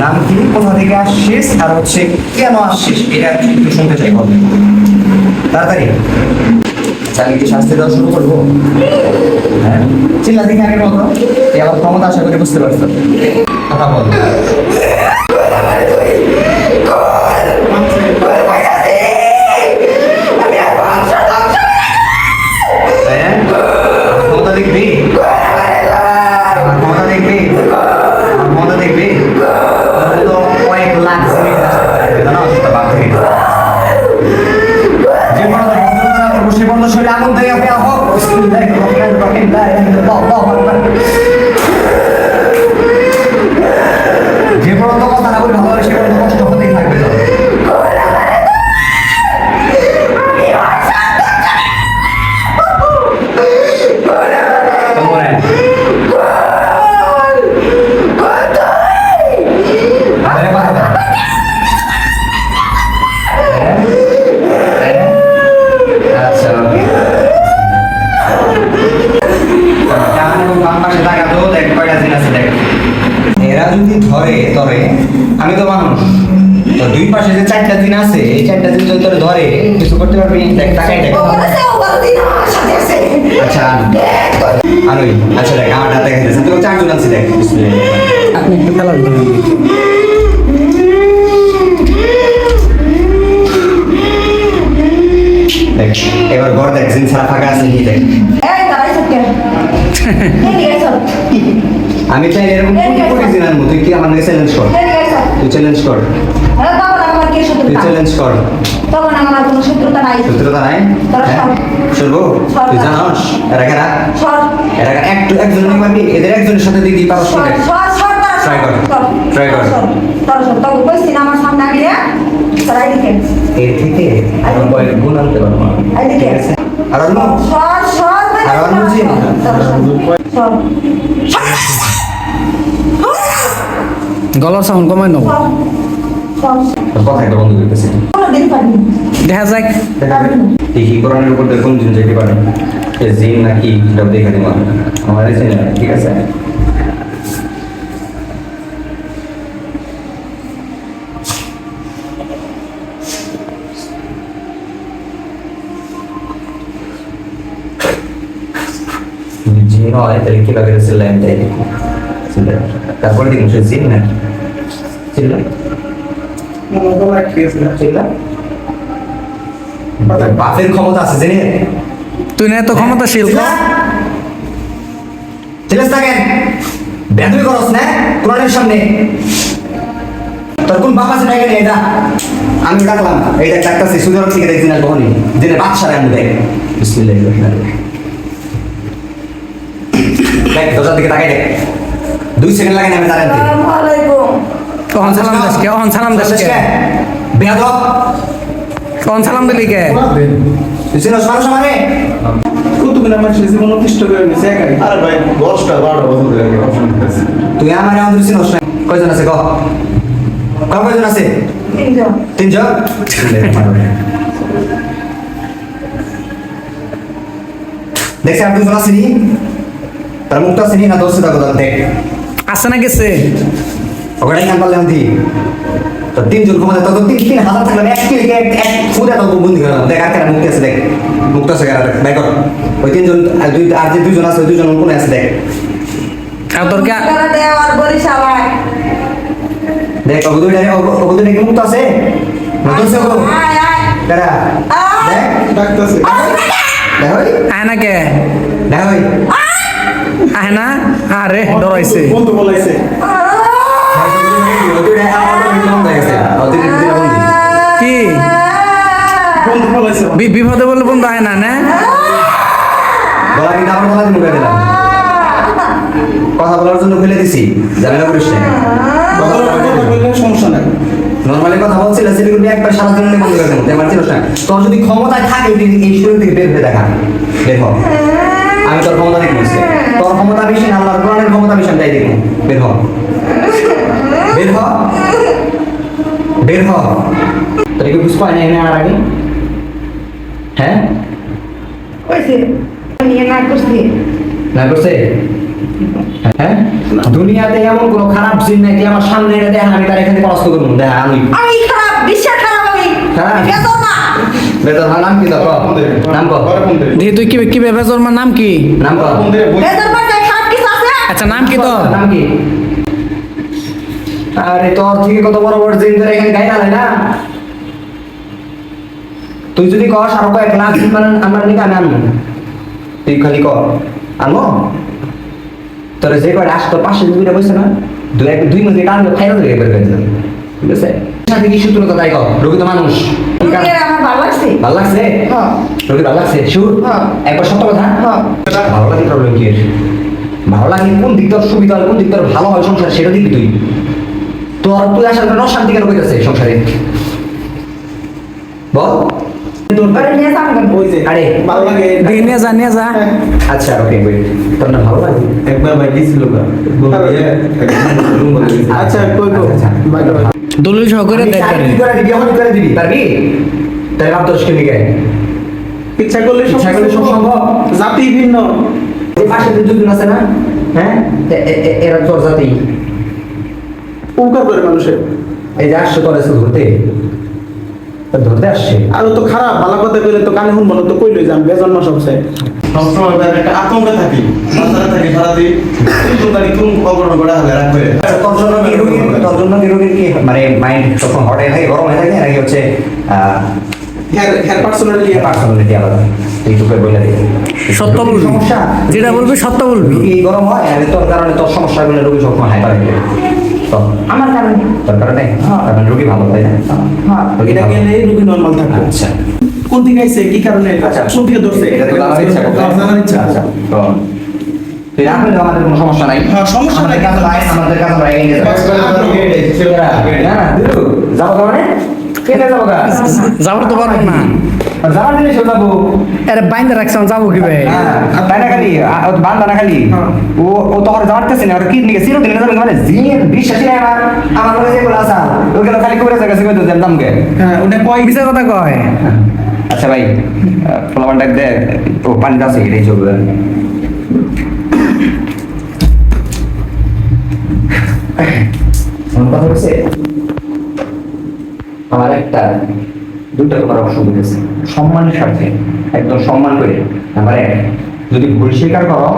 নাম কি? কোথা থেকে আসছিস আর হচ্ছে কেন আসছিস এটা একটু শুনতে চাই। বল তাড়াতাড়ি। আমি কি শাস্তি দেওয়া শুরু করব? হ্যাঁ। চিল্লা দেখে আগের মতো আমার ক্ষমতা আশা করি বুঝতে পারছ। কথা বল। পাশে যে চারটা দিন আছে এই চারটা দিন যদি তোরে ধরে কিছু করতে পারবি? দেখ তাকাই দেখ আচ্ছা আনুই আচ্ছা দেখ আমার হাতে দেখে তো চারজন আছে দেখ। আপনি একটু খেলা দেখ এবার ঘর দেখ জিন ছাড়া ফাঁকা আছে কি দেখ। আমি চাই এরকম তুই কি আমার চ্যালেঞ্জ কর? তুই চ্যালেঞ্জ কর। তুই চ্যালেঞ্জ কর। তখন আমার কোনো শত্রুতা নাই। সত্যতা নাই? হ্যাঁ সর। শুনব? সর। তুই জানাস? এরা কারা? সর। এরা কারা? একটু একজনের পারবি এদের একজনের সাথে দিদি পারস সর দেখ সর সর তারা Try কর। Try কর। তারা সর তখন কইছি না আমার সামনে আগিয়ে তারা এদিকে এর থেকে? আমার বয়ের গুণ আনতে পারব না। এদিকে আর অন্য সর সর আর অন্য জি? সর গলার সাউন্ড কমাই নেব। কথা একটা বন্ধ করতেছি দেখা যাক। কি কোরআনের উপর কোন জিন যেতে পারে। এ জিন নাকি সেটা দেখে দিব আমার। জিন ঠিক আছে? জিন হয় তাহলে কীভাবে দেখো তারপরে দেখুন সে জিন নাকি? বাপের ক্ষমতা আছে জেনে তুই না এত ক্ষমতাশীল চিল্লাস থাকেন বেদবি করস না কোরআনের সামনে। তোর কোন বাপ আছে আমি ডাকলাম এইটা ডাকতেছি সুযোগ থেকে দেখছি না কখনই দিনে বাচ্চা আমি দেখ বিসমিল্লাহির রহমানির রহিম। দেখ দরজার দিকে তাকাই দেখ। দুই সেকেন্ড লাগে না আমি দাঁড়াতে অহন সালাম দেশকে অহন সালাম দেশকে বেয়াদব। অহন সালাম দিলি কে? তুই চিনস মানুষ আমারে? কুতুবুল মানুষের জীবন অতিষ্ঠ করে নিছে একাই? আরে ভাই দশটা বারোটা বছর ধরে আমি অপশন দিতেছি তুই আমারে আমাদের চিনস না কয়জন আছে ক? ক কয়জন আছে? তিনজন। তিনজন? দেখছি আর দুজন আসেনি তার মুখটা আসেনি না দোষে থাকো দেখ। আছে না গেছে? ওখানে কেন পারলাম দি। তো তিনজন ক্ষমতা তত তিন তিন হাজার থাকলাম এক ক্লিকে এক এক ফুটে তত বন্দি করলাম। দেখ আর কেন মুক্তি আছে দেখ। মুক্ত আছে কেন? দেখ কর। ওই তিনজন আর দুই আর যে দুজন আছে ওই দুজন কোনে আছে দেখ। আর তোর কে দেখ ওগো দুইটা ওগো দুইটা কি মুক্ত আছে? নতুন সে ওগো। কারা দেখ। ডাকতেছে। দেখ ওই। আয় না কে? দেখ ওই। আয়। না? আরে ডরাইছে। বন্ধু বলাইছে। কি? বিপদে বলে বন্ধু আয় না কথা বলার জন্য খুলে দিছি ঝামেলা করিস না সমস্যা নাই। নর্মালি কথা বলছিল সেটা একবার সারা জীবন বন্ধ করে দেবো আমার চিনস না। তোর যদি ক্ষমতায় থাকে তুই এই শুরু থেকে বের হয়ে দেখা। দেখো আমি তোর ক্ষমতা দেখি বলছি তোর ক্ষমতা বেশি না আল্লাহর কোরআনের ক্ষমতা বেশি আমি তাই দেখব বের হ। বের হ। বের হ। তোর কি বুঝ পাই না এখানে আর আগে? হ্যাঁ? কইছে নিয়ে না করছি। না করছে? হ্যাঁ? দুনিয়াতে এমন কোনো খারাপ জিন নাই যে আমার সামনে এটা দেখা আমি তার এখানে পরাস্ত করব। দেখা আমি। আমি খারাপ বিশ্বাস খারাপ আমি। খারাপ? বেতন না বেতন নাম কি তো নাম কর। ঘরে ফোন দে। দিয়ে তুই কি কি বেজর নাম কি? নাম বেতন খারাপ কিছু আছে। আচ্ছা নাম কি তোর? নাম কি? আরে তোর থেকে কত বড় বড় জিন ধরে এখানে গায়ে না না? তুই যদি কর আরও কয়েক লাখ মানে আমার নিকে আমি আনব তুই খালি কর আনব? তোর যে কয়টা আসতো পাশে দুইটা বসে না দুই এক দুই মাসে টানবে ফাইনাল হয়ে যাবে ঠিক আছে? সাথে কি সূত্রতা তাই কর রোগী তো মানুষ? আমার ভালো লাগছে? ভালো লাগছে? হ্যাঁ। রোগী ভালো লাগছে? হ্যাঁ। একবার সত্য কথা? হ্যাঁ। ভালো লাগে প্রবলেম কি? ভালো লাগে কোন দিক তোর সুবিধা কোন দিক তোর ভালো হয় সংসার সেটা দিবি তুই। তোর তুই আসার কারণে অশান্তি কেন কইতেছে সংসারে? বল। যা আচ্ছা ওকে তোর না ভালো লাগে? একবার গেছে। আচ্ছা কই আচ্ছা। দলিল করে দেখ করে দিবি এখন করে দিবি পারবি? তাই তোর স্কিল নিয়ে ইচ্ছা করলে ইচ্ছা করলে সব সম্ভব। জাতি ভিন্ন। পাশে দুজন আছে না? হ্যাঁ? এরা তোর জাতি। উপকার করে মানুষের এই যে আসছে ধরতে ধরতে আসছে। আর তো খারাপ ভালো কথা কইলে তো কানে শুনব তো কইলো যে আমি বেজন্মা সবচেয়ে সবসময় ভাই একটা আতঙ্কে থাকি বাচ্চারা থাকি সারাদিন। কোন তারিখ কোন অঘটন ঘটা হলে রাখবে আচ্ছা, তোর জন্য কি রোগীর তোর জন্য কি মানে মাইন্ড তখন হট হয়ে থাকে গরম হয়ে থাকে নাকি হচ্ছে হ্যার হ্যার পার্সোনালি পার্সোনালিটি আলাদা। এইটুকু বলে দিই সত্য বলবি? সমস্যা যেটা বলবি সত্য বলবি? রোগী গরম হয় আর তোর কারণে তোর সমস্যা গুলো রোগী সবসময় হাইপার হয়ে আমার কারণে। তার কারণে? তার মানে রোগী ভালো তাই না? হ্যাঁ। এটা। গেলে রোগী নর্মাল থাকবে। আচ্ছা। কোন দিকে আইছে? কি কারণে? আচ্ছা। কোন দিকে ধরছে? এটা তো জানার ইচ্ছা। জানার ইচ্ছা। আচ্ছা তো আমাদের কোনো সমস্যা নাই? হ্যাঁ, সমস্যা নাই। আমাদের কাছে আমাদের কাছে যাব মানে কেটে যাব যাবার তো পারব না। যাবার দিলে সে যাব। আরে বাইন্দা রাখছিলাম যাব কি ভাই হ্যাঁ তাই না খালি বান্দা না খালি। ও ও তো আর জানতেছে না ওর কি নিকে সিরো দিলে যাবে মানে জিনের বিশ্বাসই নাই আমার। আমার মনে যেগুলো আছে। ওগুলো খালি করে জায়গা সিগো দেন দামকে। হ্যাঁ ওটা কয় বিচার কথা কয়। আচ্ছা ভাই ফলাবানটা দে ও পানি আছে এটাই চলবে কথা হচ্ছে? আমার একটা দুটা তোমার অপশন দিতেছে সম্মানের সাথে একদম সম্মান করে নাম্বার এক যদি ভুল স্বীকার করো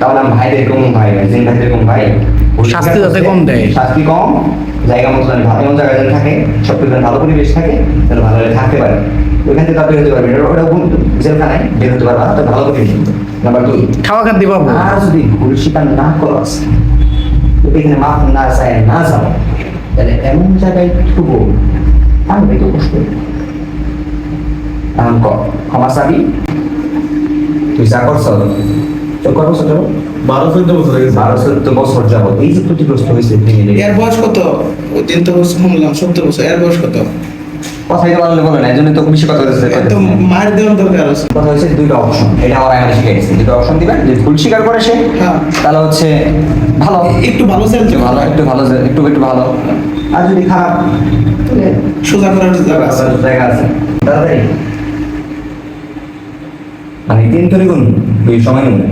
তাহলে আমি ভাইদের কম ভাই জিন ভাইদের কম ভাই। শাস্তি যাতে কম দেয়। শাস্তি কম জায়গা মতো যেন ভালো জায়গায় যেন থাকে সব যেন ভালো পরিবেশ থাকে যেন ভালো থাকতে পারে। ওইখান থেকে তার বের হতে পারবে ওটা জেলখানায় বের হতে পারবা তো ভালো পরিবেশ। নাম্বার দুই খাওয়া খাদ্য পাবো। আর যদি ভুল স্বীকার না করো এখানে মাফ না চায় না যাও তাহলে এমন জায়গায় থুবো আমি তো কষ্ট এখন ক্ষমা চাবি তুই যা করছ তোর কত বছর যাব বারো চোদ্দ বছর বারো চোদ্দ বছর যাব এই যে ক্ষতিগ্রস্ত হয়েছে। এর বয়স কত ওই দিন তো বছর শুনলাম সত্তর বছর এর বয়স কত কথাই তো বললে বলে না এই জন্য তো বেশি কথা হচ্ছে এত মায়ের দেওয়ার দরকার আছে। কথা হচ্ছে দুইটা অপশন এটা আমার আগে শিখেছে দুটো অপশন দিবেন যদি ভুল স্বীকার করে সে হ্যাঁ। তাহলে হচ্ছে ভালো। একটু ভালো চলছে ভালো একটু ভালো একটু একটু ভালো। আর যদি খারাপ সোজা করার জায়গা আছে। জায়গা আছে। তাড়াতাড়ি। মানে তিন তৈরি করুন এই সময় নেবে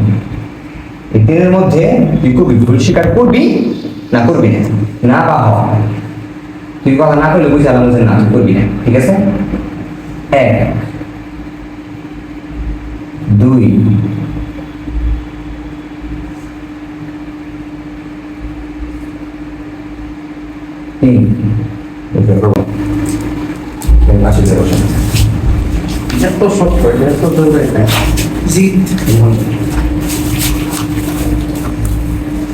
এই তিনের মধ্যে তুই কবি ভুল স্বীকার করবি না করবি না? না বা তুই কথা না করলে বুঝে আলাম যে না তুই করবি না ঠিক আছে? এক দুই তিন। এত শক্ত এত জিত।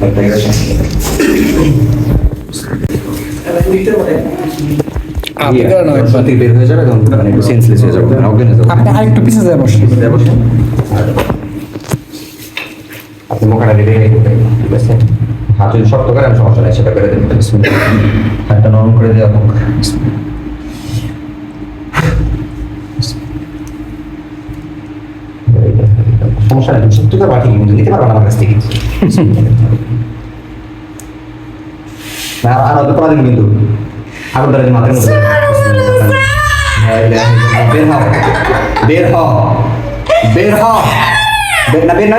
একটা গেছে। আপনি করেন একবার। সত্যি বের হয়ে যাবে তখন মানে একটু সেন্সলেস হয়ে যাবে অজ্ঞান হয়ে যাবে আপনি আরেকটু পিছিয়ে যায় বসে বুঝতে আপনি মোকাটা দিতে ঠিক আছে? হাত যদি শক্ত করে আমি সমস্যা নাই সেটা করে দেবেন হাতটা নরম করে দেওয়া হোক। সমস্যা নেই সত্যি করে বাকি কিন্তু নিতে পারব না আমার কাছ থেকে। না আর অত করা দিন কিন্তু আগুন ধরে মাথার মধ্যে বের হও বের হও বের হও বের না বের না